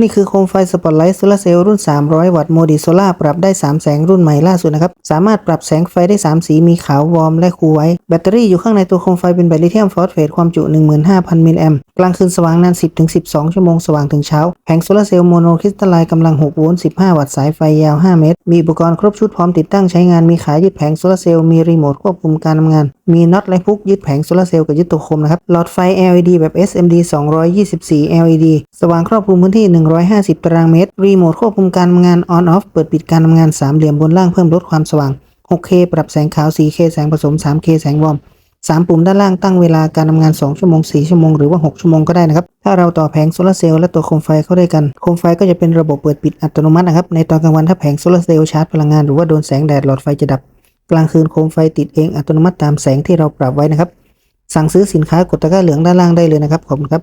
นี่คือโคมไฟสปอตไลท์โซลาเซลล์รุ่น 300 วัตต์โมดิโซล่าปรับได้ 3 แสงรุ่นใหม่ล่าสุดนะครับ สามารถปรับแสงไฟได้ 3 สีมีขาววอร์มและคูลไว้ แบตเตอรี่อยู่ข้างในตัวโคมไฟเป็นแบตลิเธียมฟอสเฟตความจุ 15,000 มิลลิแอมป์กลางคืนสว่างนาน 10-12 ชั่วโมงสว่างถึงเช้า แผงโซลาร์เซลล์โมโนคริสตัลไลน์กำลัง 6 โวลต์ 15 วัตต์สายไฟยาว 5 เมตร มีอุปกรณ์ครบชุดพร้อมติดตั้งใช้งานมีขายึดแผงโซลาร์เซลล์มีรีโมทควบคุมการทำงาน มีน็อตและพุกยึดแผงโซลาร์เซลล์กับยึดตัวโคมนะครับหลอดไฟ LED แบบ SMD 224 LED สว่างครอบคลุมพื้นที่ 150 ตารางเมตรรีโมทควบคุมการทำงาน on off เปิดปิดการทำงานสามเหลี่ยมบนล่างเพิ่มลดความสว่าง 6K ปรับแสงขาว 4K แสงผสม 3K แสงวอร์ม3 ปุ่มด้านล่างตั้งเวลาการทำงาน 2 ชั่วโมง 4 ชั่วโมง หรือว่า 6 ชั่วโมงก็ได้นะครับ ถ้าเราต่อแผงโซลาเซลล์และตัวโคมไฟเข้าด้วยกัน โคมไฟก็จะเป็นระบบเปิดปิดอัตโนมัตินะครับ ในตอนกลางวันถ้าแผงโซลาเซลล์ชาร์จพลังงานหรือว่าโดนแสงแดดหลอดไฟจะดับ กลางคืนโคมไฟติดเองอัตโนมัติตามแสงที่เราปรับไว้นะครับ สั่งซื้อสินค้ากดตะกร้าเหลืองด้านล่างได้เลยนะครับ ขอบคุณครับ